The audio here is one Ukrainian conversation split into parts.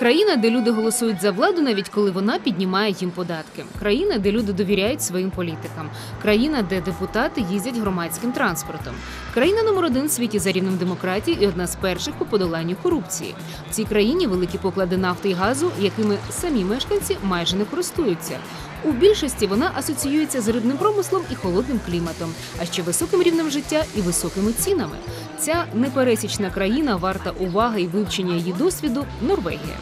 Країна, де люди голосують за владу, навіть коли вона піднімає їм податки. Країна, де люди довіряють своїм політикам. Країна, де депутати їздять громадським транспортом. Країна номер один в світі за рівнем демократії і одна з перших по подоланню корупції. В цій країні великі поклади нафти і газу, якими самі мешканці майже не користуються. У більшості вона асоціюється з рибним промислом і холодним кліматом, а ще високим рівнем життя і високими цінами. Ця непересічна країна варта уваги і вивчення її досвіду Норвегія.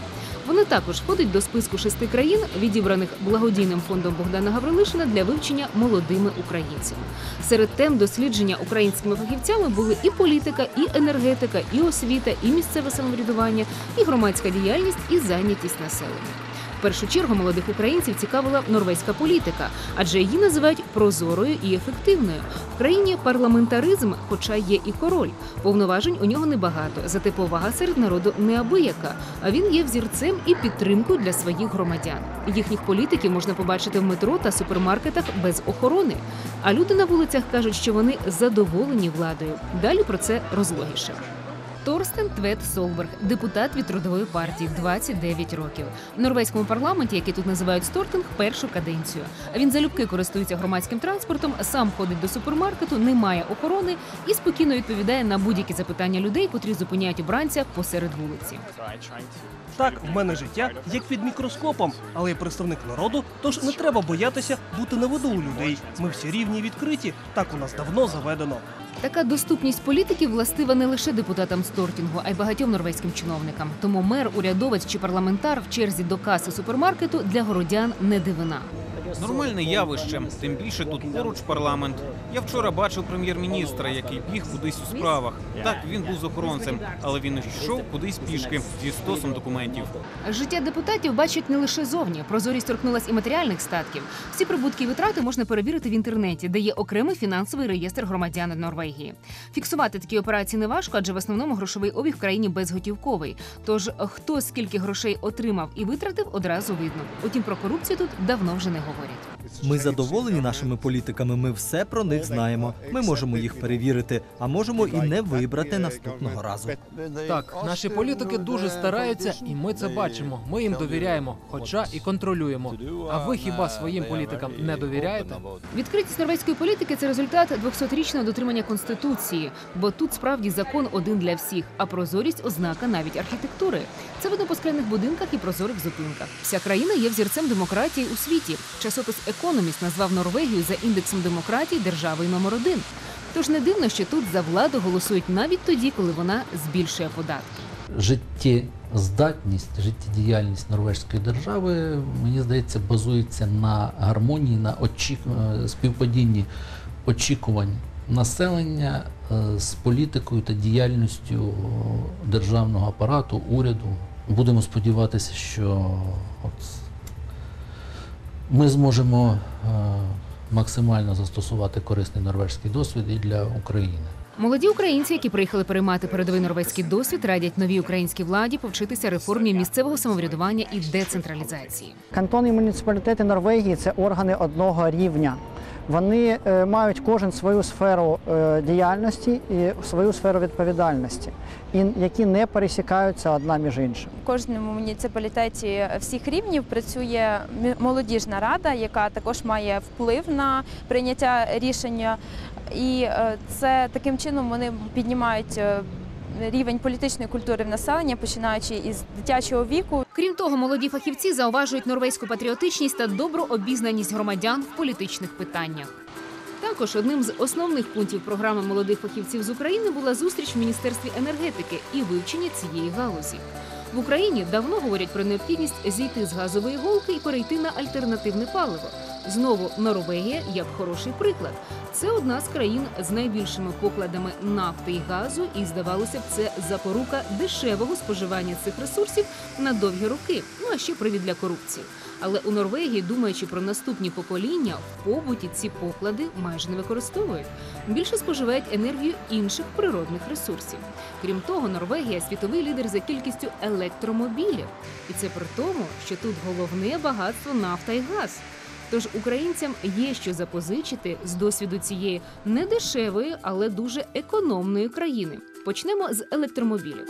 Вона також входить до списку шести країн, відібраних благодійним фондом Богдана Гаврилишина для вивчення молодими українцями. Серед тем дослідження українськими фахівцями були і політика, і енергетика, і освіта, і місцеве самоврядування, і громадська діяльність, і зайнятість населення. В першу чергу молодих українців цікавила норвезька політика, адже її називають прозорою і ефективною. В країні парламентаризм, хоча є і король. Повноважень у нього небагато, зате повага серед народу неабияка. А він є взірцем і підтримкою для своїх громадян. Їхніх політиків можна побачити в метро та супермаркетах без охорони. А люди на вулицях кажуть, що вони задоволені владою. Далі про це розлогіше. Торстен Твет Солберг, депутат від трудової партії, 29 років. В норвезькому парламенті, який тут називають Стортинг, першу каденцію. Він залюбки користується громадським транспортом, сам ходить до супермаркету, не має охорони і спокійно відповідає на будь-які запитання людей, котрі зупиняють обранця посеред вулиці. Так, в мене життя як під мікроскопом, але я представник народу, тож не треба боятися бути на виду у людей. Ми всі рівні і відкриті, так у нас давно заведено. Така доступність політиків властива не лише депутатам Стортінгу, а й багатьом норвезьким чиновникам. Тому мер, урядовець чи парламентар в черзі до каси супермаркету для городян не дивина. Нормальне явище, тим більше тут поруч парламент. Я вчора бачив прем'єр-міністра, який біг кудись у справах. Так, він був з охоронцем, але він йшов кудись пішки зі стосом документів. Життя депутатів бачать не лише зовні. Прозорість торкнулась і матеріальних статків. Всі прибутки і витрати можна перевірити в інтернеті, де є окремий фінансовий реєстр громадян Норвегії. Фіксувати такі операції не важко, адже в основному грошовий обіг в країні безготівковий. Тож хто скільки грошей отримав і витратив, одразу видно. Утім, про корупцію тут давно вже не говорять. recorded. Ми задоволені нашими політиками. Ми все про них знаємо. Ми можемо їх перевірити, а можемо і не вибрати наступного разу. Так, наші політики дуже стараються, і ми це бачимо. Ми їм довіряємо, хоча і контролюємо. А ви хіба своїм політикам не довіряєте? Відкритість норвезької політики це результат 200-річного дотримання конституції, бо тут справді закон один для всіх, а прозорість ознака навіть архітектури. Це видно по скляних будинках і прозорих зупинках. Вся країна є взірцем демократії у світі. Часопис Економіст назвав Норвегію за індексом демократії державою номер один. Тож не дивно, що тут за владу голосують навіть тоді, коли вона збільшує податки. життєздатність, життєдіяльність норвежської держави, мені здається, базується на гармонії, на очік... е, співпадінні очікувань населення е, з політикою та діяльністю державного апарату, уряду. Будемо сподіватися, що от ми зможемо е, максимально застосувати корисний норвежський досвід і для України. Молоді українці, які приїхали переймати передовий норвезький досвід, радять новій українській владі повчитися реформі місцевого самоврядування і децентралізації. Кантони і муніципалітети Норвегії це органи одного рівня. Вони е, мають кожен свою сферу е, діяльності і свою сферу відповідальності, і які не пересікаються одна між іншим. В кожному муніципалітеті всіх рівнів працює молодіжна рада, яка також має вплив на прийняття рішення. І е, це таким чином вони піднімають рівень політичної культури в населення, починаючи із дитячого віку. Крім того, молоді фахівці зауважують норвезьку патріотичність та добру обізнаність громадян в політичних питаннях. Також одним з основних пунктів програми молодих фахівців з України була зустріч в міністерстві енергетики і вивчення цієї галузі. В Україні давно говорять про необхідність зійти з газової голки і перейти на альтернативне паливо. Знову Норвегія як хороший приклад. Це одна з країн з найбільшими покладами нафти і газу, і здавалося б, це запорука дешевого споживання цих ресурсів на довгі роки. Ну а ще привід для корупції. Але у Норвегії, думаючи про наступні покоління, в побуті ці поклади майже не використовують. Більше споживають енергію інших природних ресурсів. Крім того, Норвегія світовий лідер за кількістю електромобілів. І це при тому, що тут головне багатство нафта і газ. Тож українцям є що запозичити з досвіду цієї недешевої, але дуже економної країни. Почнемо з електромобілів.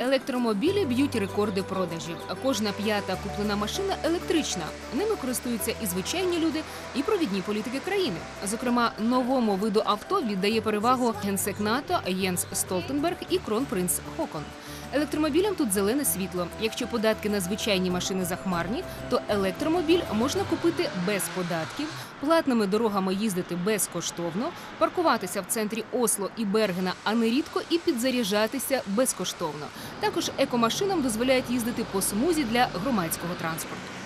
Електромобілі б'ють рекорди продажів. Кожна п'ята куплена машина електрична. Ними користуються і звичайні люди, і провідні політики країни. Зокрема, новому виду авто віддає перевагу генсек НАТО Єнс Столтенберг і кронпринц Хокон. Електромобілям тут зелене світло. Якщо податки на звичайні машини захмарні, то електромобіль можна купити без податків, платними дорогами їздити безкоштовно, паркуватися в центрі Осло і Бергена, а не рідко, і підзаряджатися безкоштовно. Також екомашинам дозволяють їздити по смузі для громадського транспорту.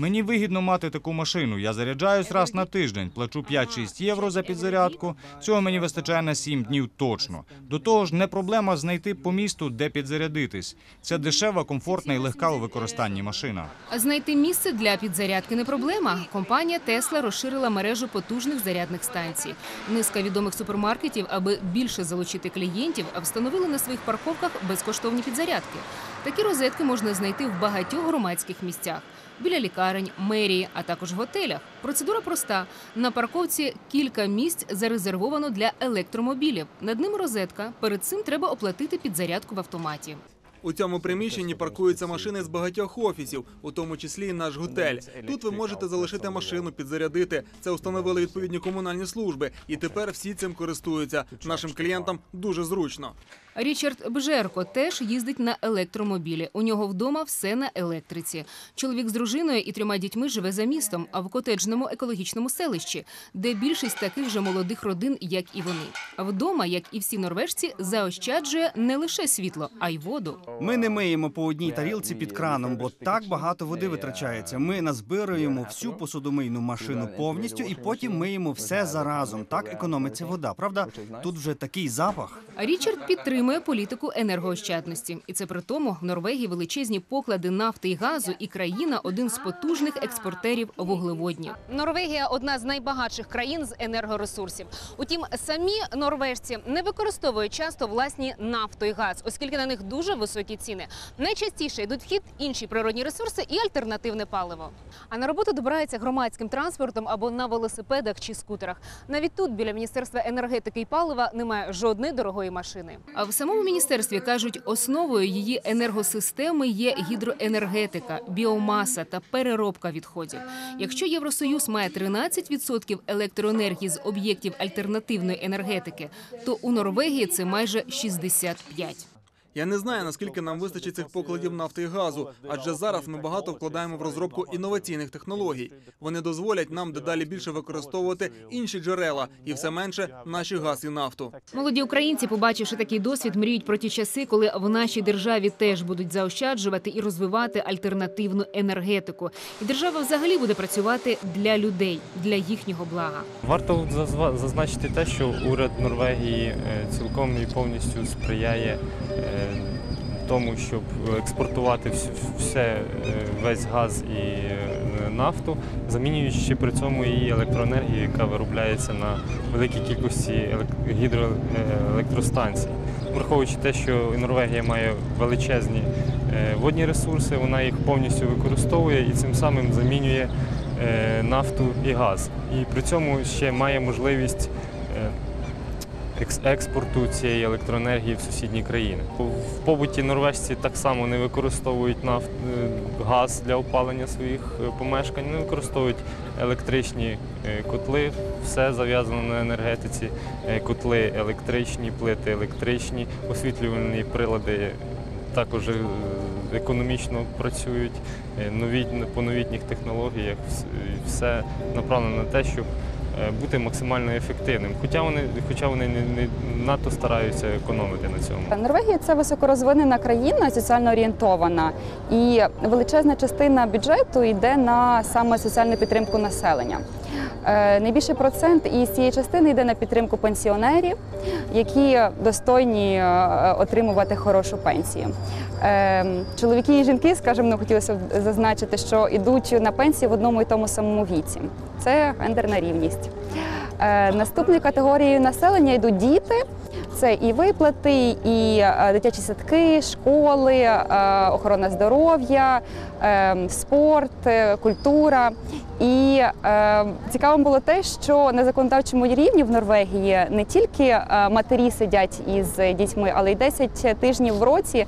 Мені вигідно мати таку машину. Я заряджаюсь раз на тиждень, плачу 5-6 євро за підзарядку. Цього мені вистачає на 7 днів точно. До того ж, не проблема знайти по місту, де підзарядитись. Це дешева, комфортна і легка у використанні машина. Знайти місце для підзарядки не проблема. Компанія Тесла розширила мережу потужних зарядних станцій. Низка відомих супермаркетів, аби більше залучити клієнтів, встановили на своїх парковках безкоштовні підзарядки. Такі розетки можна знайти в багатьох громадських місцях. Біля лікарень, мерії, а також готелях. Процедура проста. На парковці кілька місць зарезервовано для електромобілів. Над ними розетка. Перед цим треба оплатити підзарядку в автоматі. У цьому приміщенні паркуються машини з багатьох офісів, у тому числі і наш готель. Тут ви можете залишити машину, підзарядити. Це установили відповідні комунальні служби, і тепер всі цим користуються. Нашим клієнтам дуже зручно. Річард Бжерко теж їздить на електромобілі. У нього вдома все на електриці. Чоловік з дружиною і трьома дітьми живе за містом, а в котеджному екологічному селищі, де більшість таких же молодих родин, як і вони. Вдома, як і всі норвежці, заощаджує не лише світло, а й воду. Ми не миємо по одній тарілці під краном, бо так багато води витрачається. Ми назбируємо всю посудомийну машину повністю і потім миємо все заразом. Так економиться вода. Правда, тут вже такий запах. Річард підтримує політику енергоощадності, і це при тому в Норвегії величезні поклади нафти і газу, і країна один з потужних експортерів вуглеводнів. Норвегія одна з найбагатших країн з енергоресурсів. Утім, самі норвежці не використовують часто власні нафту і газ, оскільки на них дуже високі ціни. Найчастіше йдуть в хід інші природні ресурси і альтернативне паливо. А на роботу добираються громадським транспортом або на велосипедах чи скутерах. Навіть тут біля міністерства енергетики і палива немає жодної дорогої машини. А в самому міністерстві кажуть, основою її енергосистеми є гідроенергетика, біомаса та переробка відходів. Якщо Євросоюз має 13% електроенергії з об'єктів альтернативної енергетики, то у Норвегії це майже 65%. Я не знаю наскільки нам вистачить цих покладів нафти і газу, адже зараз ми багато вкладаємо в розробку інноваційних технологій. Вони дозволять нам дедалі більше використовувати інші джерела і все менше наші газ і нафту. Молоді українці, побачивши такий досвід, мріють про ті часи, коли в нашій державі теж будуть заощаджувати і розвивати альтернативну енергетику. І держава взагалі буде працювати для людей, для їхнього блага. Варто зазва- зазначити те, що уряд Норвегії е, цілком і повністю сприяє е, тому, щоб експортувати все, е, весь газ і е, нафту, замінюючи при цьому і електроенергію, яка виробляється на великій кількості гідроелектростанцій. Враховуючи те, що Норвегія має величезні е, водні ресурси, вона їх повністю використовує і цим самим замінює нафту і газ. І при цьому ще має можливість експорту цієї електроенергії в сусідні країни. В побуті норвежці так само не використовують нафт, е, газ для опалення своїх е, помешкань, не використовують електричні е, котли, все зав'язано на енергетиці. Котли електричні, плити електричні, освітлювальні прилади також економічно працюють, е, нові, по новітніх технологіях. Все направлено на те, щоб бути максимально ефективним. Хоча вони, хоча вони не, не надто стараються економити на цьому. Норвегія це високорозвинена країна, соціально орієнтована, і величезна частина бюджету йде на саме соціальну підтримку населення. Е, Найбільший процент із цієї частини йде на підтримку пенсіонерів, які достойні е, отримувати хорошу пенсію. Е, Чоловіки і жінки, скажімо, ну, хотілося б зазначити, що йдуть на пенсію в одному і тому самому віці. Це гендерна рівність. Наступною категорією населення йдуть діти. Це і виплати, і е, дитячі садки, школи, е, охорона здоров'я, е, спорт, е, культура. І цікавим було те, що на законодавчому рівні в Норвегії не тільки матері сидять із дітьми, але й 10 тижнів в році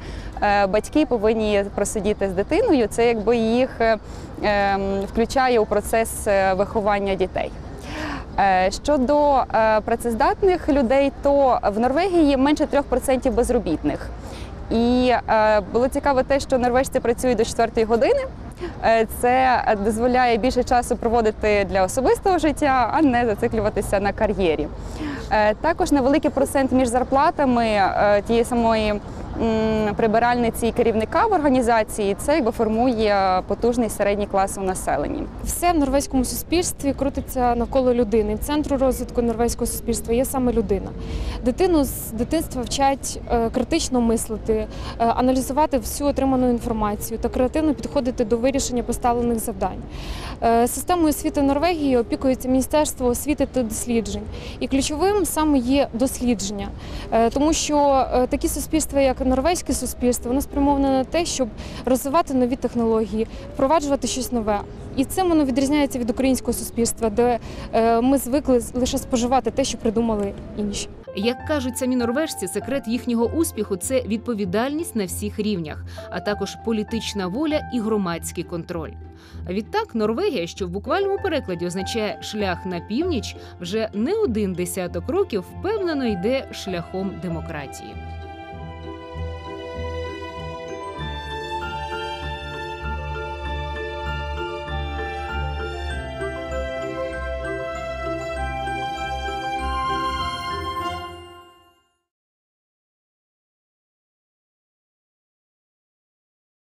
батьки повинні просидіти з дитиною. Це якби їх е, е, включає у процес виховання дітей. Е, Щодо е, працездатних людей, то в Норвегії менше 3% безробітних. І е, було цікаво те, що норвежці працюють до 4 години. Це дозволяє більше часу проводити для особистого життя, а не зациклюватися на кар'єрі. Також невеликий процент між зарплатами тієї самої прибиральниці і керівника в організації це якби формує потужний середній клас у населенні. Все в норвезькому суспільстві крутиться навколо людини. Центру розвитку норвезького суспільства є саме людина. Дитину з дитинства вчать е, критично мислити, е, аналізувати всю отриману інформацію та креативно підходити до вирішення поставлених завдань. Е, Системою освіти Норвегії опікується Міністерство освіти та досліджень. І ключовим саме є дослідження, тому що такі суспільства, як норвезьке суспільство, воно спрямоване на те, щоб розвивати нові технології, впроваджувати щось нове. І цим воно відрізняється від українського суспільства, де е, ми звикли лише споживати те, що придумали інші. Як кажуть самі норвежці, секрет їхнього успіху це відповідальність на всіх рівнях, а також політична воля і громадський контроль. Відтак Норвегія, що в буквальному перекладі означає шлях на північ, вже не один десяток років впевнено йде шляхом демократії.